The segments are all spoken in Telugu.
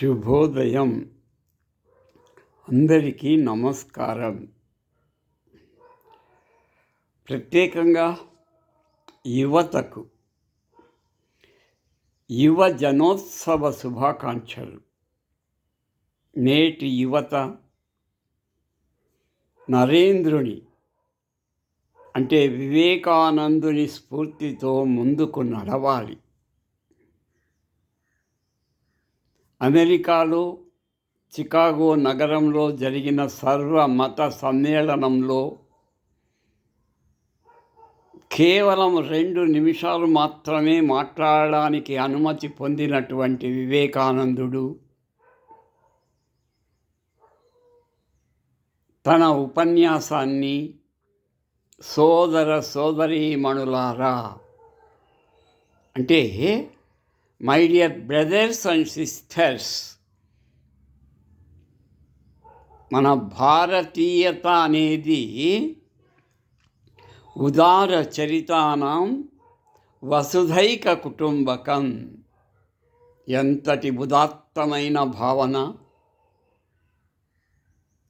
శుభోదయం. అందరికీ నమస్కారం. ప్రత్యేకంగా యువతకు యువ జనోత్సవ శుభాకాంక్షలు. నేటి యువత నరేంద్రుని అంటే వివేకానందుని స్ఫూర్తితో ముందుకు నడవాలి. అమెరికాలో చికాగో నగరంలో జరిగిన సర్వ మత సమ్మేళనంలో కేవలం రెండు నిమిషాలు మాత్రమే మాట్లాడడానికి అనుమతి పొందినటువంటి వివేకానందుడు తన ఉపన్యాసాన్ని సోదర సోదరీమణులారా అంటే my dear brothers and sisters మన భారతీయత అనేది ఉదార చరితానం వసుధైక కుటుంబకం. ఎంతటి ఉదాత్తమైన భావన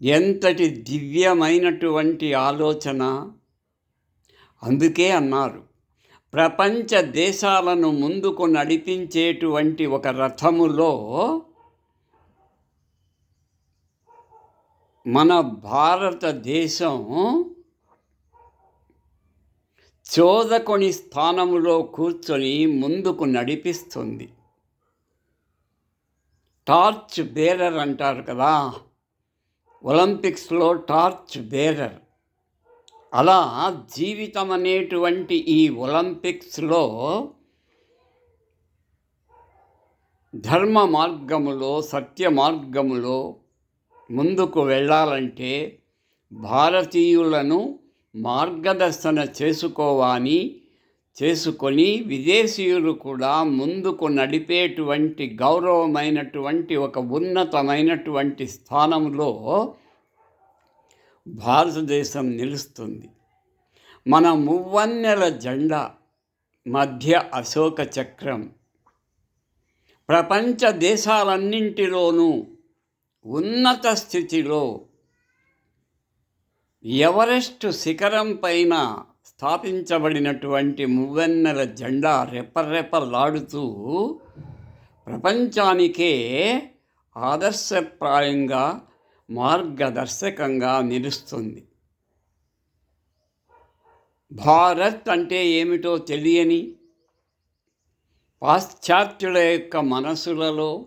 ఎంతటి దివ్యమైనటువంటి ఆలోచన. అందుకే అన్నారు. ప్రపంచ దేశాలను ముందుకు నడిపించేటువంటి ఒక రథములో మన భారతదేశం చోదకొని స్థానములో కూర్చొని ముందుకు నడిపిస్తుంది. టార్చ్ బేరర్ అంటారు కదా ఒలింపిక్స్లో టార్చ్ బేరర్. అలా జీవితం అనేటువంటి ఈ ఒలింపిక్స్లో ధర్మ మార్గములో సత్య మార్గములో ముందుకు వెళ్ళాలంటే భారతీయులను మార్గదర్శన చేసుకోవాలి. చేసుకొని విదేశీయులు కూడా ముందుకు నడిపేటువంటి గౌరవమైనటువంటి ఒక ఉన్నతమైనటువంటి స్థానంలో భారతదేశం నిలుస్తుంది. మన మువ్వన్నెల జెండా మధ్య అశోక చక్రం. ప్రపంచ దేశాలన్నింటిలోనూ ఉన్నత స్థితిలో ఎవరెస్ట్ శిఖరం పైన స్థాపించబడినటువంటి మువ్వెన్నెల జెండా రెపరెపలాడుతూ ప్రపంచానికే ఆదర్శప్రాయంగా మార్గదర్శకంగా నిలుస్తుంది. భారత్ అంటే ఏమిటో తెలియని పాశ్చాత్యుల యొక్క మనసులలో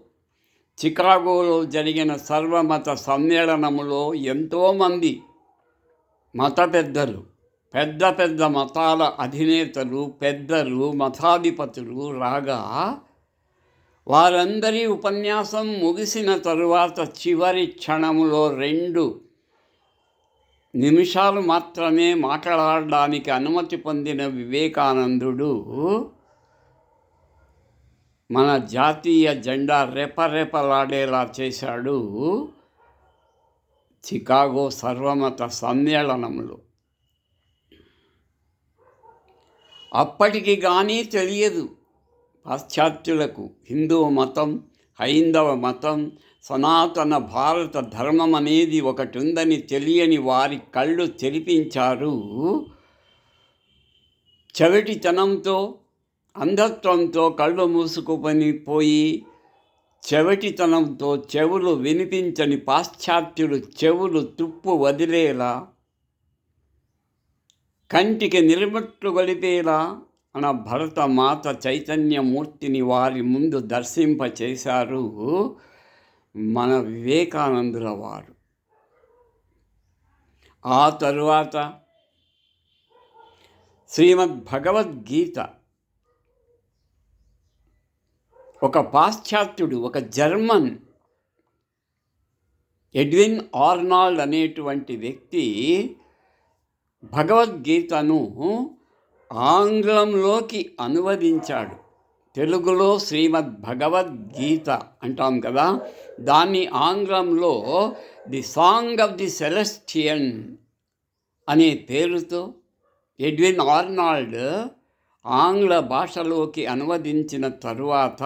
చికాగోలో జరిగిన సర్వమత సమ్మేళనములో ఎంతోమంది మత పెద్దలు పెద్ద పెద్ద మతాల అధినేతలు పెద్దలు మతాధిపతులు రాగా వారందరి ఉపన్యాసం ముగిసిన తరువాత చివరి క్షణములో రెండు నిమిషాలు మాత్రమే మాట్లాడడానికి అనుమతి పొందిన వివేకానందుడు మన జాతీయ జెండా రెపరెపలాడేలా చేశాడు చికాగో సర్వమత సమ్మేళనంలో అప్పటికి కానీ తెలియదు. పాశ్చాత్యులకు హిందూ మతం హైందవ మతం సనాతన భారత ధర్మం అనేది ఒకటి ఉందని తెలియని వారి కళ్ళు తెరిపించారు. చెవిటితనంతో అంధత్వంతో కళ్ళు మూసుకుని పోయి చెవిటితనంతో చెవులు వినిపించని పాశ్చాత్యులు చెవులు తుప్పు వదిలేలా? కంటికి నిలబట్లు గలిపేలా మన భరతమాత చైతన్యమూర్తిని వారి ముందు దర్శింపచేశారు మన వివేకానందుల వారు. ఆ తరువాత శ్రీమద్ భగవద్గీత ఒక పాశ్చాత్యుడు ఒక జర్మన్ ఎడ్విన్ ఆర్నాల్డ్ అనేటువంటి వ్యక్తి భగవద్గీతను ఆంగ్లంలోకి అనువదించాడు. తెలుగులో శ్రీమద్ భగవద్గీత అంటాం కదా దాన్ని ఆంగ్లంలో the song of the celestial అనే పేరుతో ఎడ్విన్ ఆర్నాల్డ్ ఆంగ్ల భాషలోకి అనువదించిన తరువాత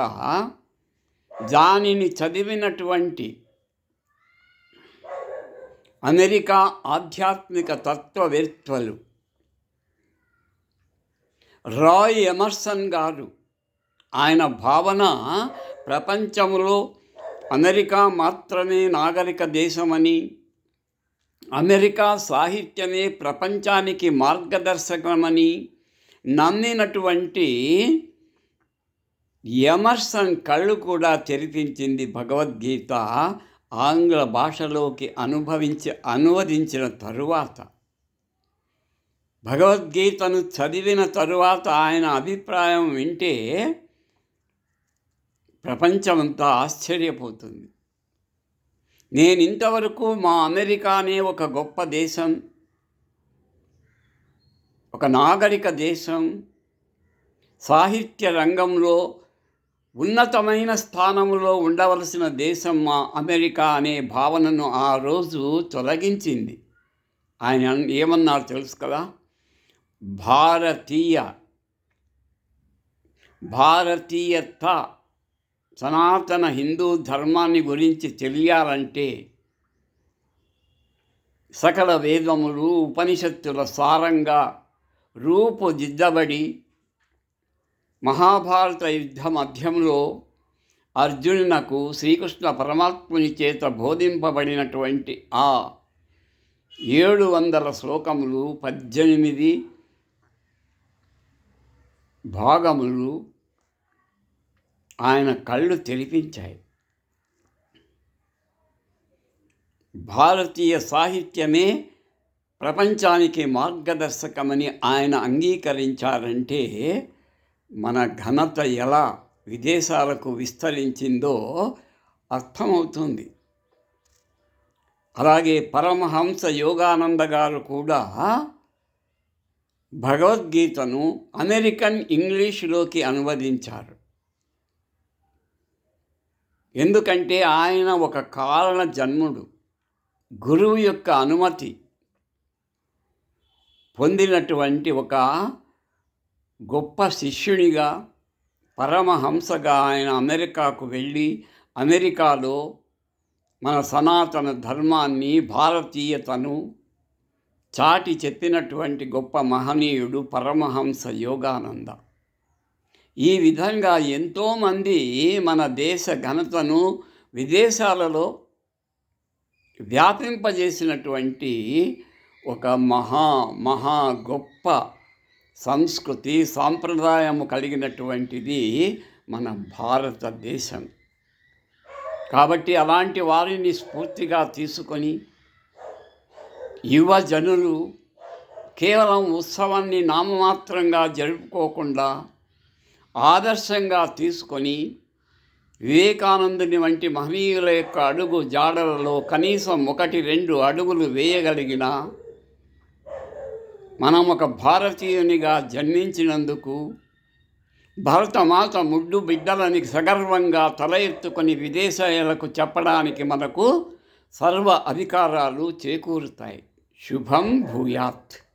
దానిని చదివినటువంటి అమెరికా ఆధ్యాత్మిక తత్వవేత్తలు రాయ్ ఎమర్సన్ గారు. ఆయన భావన ప్రపంచంలో అమెరికా మాత్రమే నాగరిక దేశమని అమెరికా సాహిత్యమే ప్రపంచానికి మార్గదర్శకమని నమ్మినటువంటి ఎమర్సన్ కళ్ళు కూడా తెరిపించింది భగవద్గీత ఆంగ్ల భాషలోకి అనుభవించి అనువదించిన తరువాత. భగవద్గీతను చదివిన తరువాత ఆయన అభిప్రాయం వింటే ప్రపంచమంతా ఆశ్చర్యపోతుంది. నేను ఇంతవరకు మా అమెరికానే ఒక గొప్ప దేశం ఒక నాగరిక దేశం సాహిత్య రంగంలో ఉన్నతమైన స్థానంలో ఉండవలసిన దేశం మా అమెరికా అనే భావనను ఆ రోజు తొలగించింది. ఆయన ఏమన్నారు తెలుసు కదా? భారతీయ భారతీయత సనాతన హిందూ ధర్మాన్ని గురించి తెలియాలంటే సకల వేదములు ఉపనిషత్తుల సారంగా రూపుదిద్దబడి మహాభారత యుద్ధ మధ్యంలో అర్జునునకు శ్రీకృష్ణ పరమాత్ముని చేత బోధింపబడినటువంటి ఆ ఏడు వందల శ్లోకములు పద్దెనిమిది భాగములు ఆయన కళ్ళు తెలిపించాయి భారతీయ సాహిత్యమే ప్రపంచానికి మార్గదర్శకమని ఆయన అంగీకరించారంటే మన ఘనత ఎలా విదేశాలకు విస్తరించిందో అర్థమవుతుంది. అలాగే పరమహంస యోగానంద గారు కూడా భగవద్గీతను అమెరికన్ ఇంగ్లీషులోకి అనువదించారు. ఎందుకంటే ఆయన ఒక కారణ జన్ముడు. గురువు యొక్క అనుమతి పొందినటువంటి ఒక గొప్ప శిష్యునిగా పరమహంసగా ఆయన అమెరికాకు వెళ్ళి అమెరికాలో మన సనాతన ధర్మాన్ని భారతీయతను చాటి చెప్పినటువంటి గొప్ప మహనీయుడు పరమహంస యోగానంద. ఈ విధంగా ఎంతోమంది మన దేశ ఘనతను విదేశాలలో వ్యాపింపజేసినటువంటి ఒక మహా మహా గొప్ప సంస్కృతి సాంప్రదాయము కలిగినటువంటిది మన భారతదేశం. కాబట్టి అలాంటి వారిని స్ఫూర్తిగా తీసుకొని యువజనులు కేవలం ఉత్సవాన్ని నామమాత్రంగా జరుపుకోకుండా ఆదర్శంగా తీసుకొని వివేకానందుని వంటి మహనీయుల యొక్క అడుగు జాడలలో కనీసం ఒకటి రెండు అడుగులు వేయగలిగిన మనం ఒక భారతీయునిగా జన్మించినందుకు భరతమాత ముడ్డు బిడ్డలని సగర్వంగా తల ఎత్తుకొని విదేశాలకు చెప్పడానికి మనకు సర్వ అధికారాలు చేకూరుతాయి. శుభం భూయాత్.